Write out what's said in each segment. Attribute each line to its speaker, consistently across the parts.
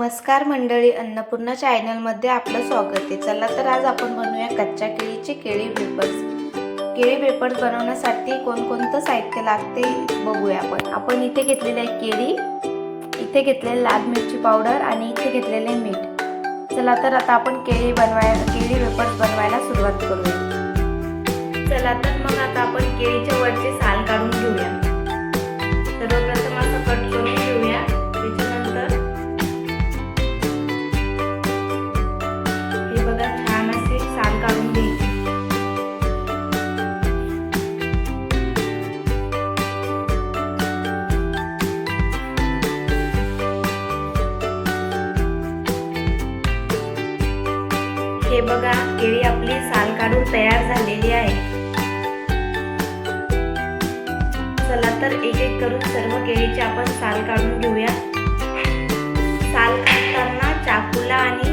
Speaker 1: नमस्कार मंडळी अन्नपूर्णा चॅनलमध्ये आपलं स्वागत आहे. चला तर आज आपण बनवूया कच्च्या केळीचे केळी वेपर्स केळी वेपर्स बनवण्यासाठी कोणकोणतं साहित्य लागते बघूया आपण. आपण इथे घेतलेले आहे केळी इथे घेतलेले लाल मिरची पावडर आणि इथे घेतलेले मीठ. चला तर आता आपण केळी बनवायला केळी वेपर्स बनवायला सुरुवात करूया. चला तर मग आता आपण केळीच्या वरचे हे बघा केळी आपली साल काढून तयार झालेली आहे. चला तर एक एक करून सर्व केळीचे आपण साल काढून घेऊया. साल काढताना चाकूला आणि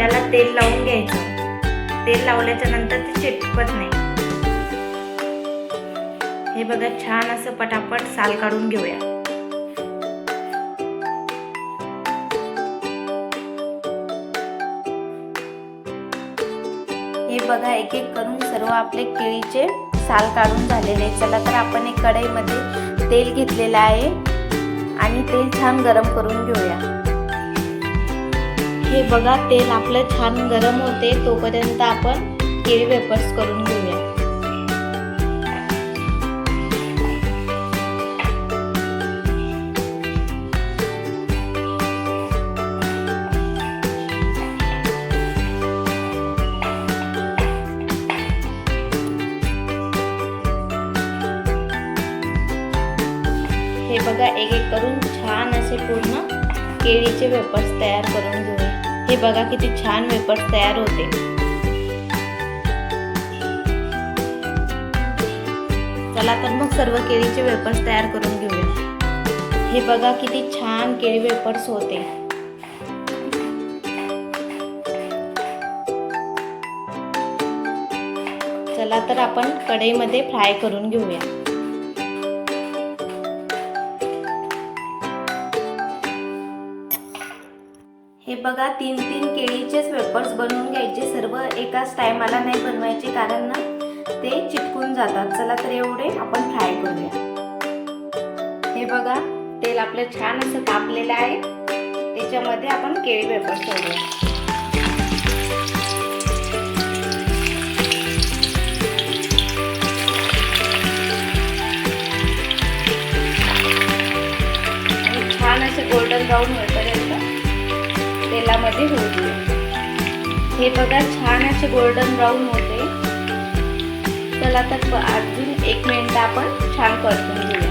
Speaker 1: याला तेल लावून घ्यायचं. तेल लावल्याच्या नंतर ते चिटकत नाही. हे बघा छान असं पटापट साल काढून घेऊया. हे बघा एक एक करून सर्व आपले केळीचे साल काढून झालेले चला तर आपण एक कढईमध्ये तेल घेतलेलं आहे आणि तेल छान गरम करून घेऊया. हे बघा तेल आपलं छान गरम होते तोपर्यंत आपण केळी वेपर्स करून घेऊया. असे पूर्ण केळीचे वेपर्स तयार करून घेऊया. हे बघा किती छान वेपर्स तयार होते. चला तर मग सर्व केळीचे वेपर्स तयार करून घेऊया. हे बघा किती छान केळी वेपर्स होते. चला तर आपण कढईमध्ये फ्राय करून घेऊया. हे बघा तीन तीन केळीचेच वेपर्स बनवून घ्यायचे. सर्व एकाच टायमाला नाही बनवायचे कारण ना ते चिटकून जातात. चला तर एवढे आपण फ्राय करूया. हे बघा तेल आपलं छान असं तापलेलं आहे. त्याच्यामध्ये आपण केळी वेपर्स ठेवूया. छान असे गोल्डन ब्राऊन होते तेलामध्ये होऊ हे बघा छान असे गोल्डन ब्राऊन होते. चला तर अजून एक मिनिट आपण छान परतून घेऊया.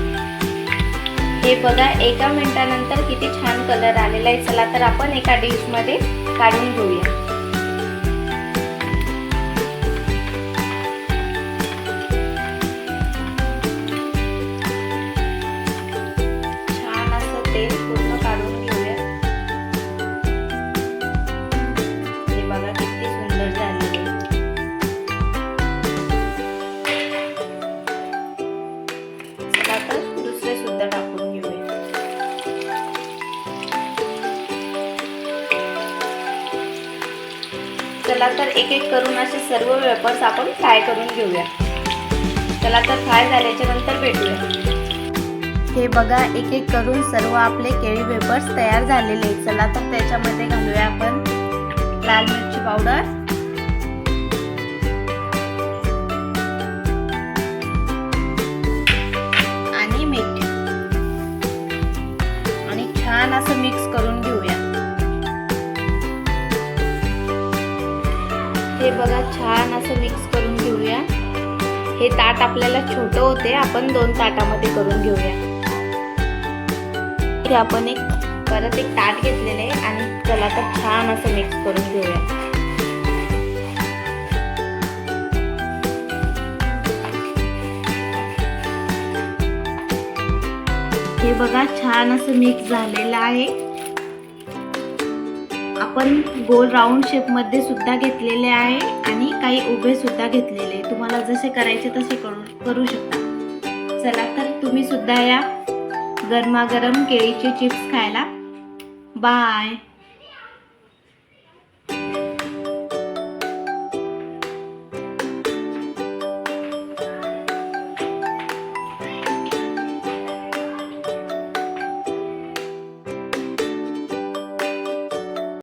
Speaker 1: हे बघा एका मिनिटानंतर किती छान कलर आलेला आहे. चला तर आपण एका डिशमध्ये काढून घेऊया. चला तर एक एक करून असे सर्व वेपर्स आपण फ्राय करून घेऊया. चला तर फ्राय झाल्याच्यानंतर भेटूया. हे बघा एक एक करून सर्व आपले केळी वेपर्स तयार झालेले चला तर त्याच्यामध्ये घालूया आपण लाल मिरची पावडर. हे बघा छान असं मिक्स करून घेऊया. हे ताट आपल्याला छोटं होते आपण दोन ताटामध्ये करून घेऊया. इथे आपण एक परत एक ताट घेतलेलं आहे आणि त्याला तर छान असं मिक्स करून घेऊया. हे बघा छान असं मिक्स झालेलं आहे. आपण गोल राऊंड शेपमध्ये सुद्धा घेतलेले आहे आणि काही उभे सुद्धा घेतलेले तुम्हाला जसे करायचे तसे करू करू शकता. चला तर तुम्ही सुद्धा या गरमागरम केळीचे चिप्स खायला.
Speaker 2: बाय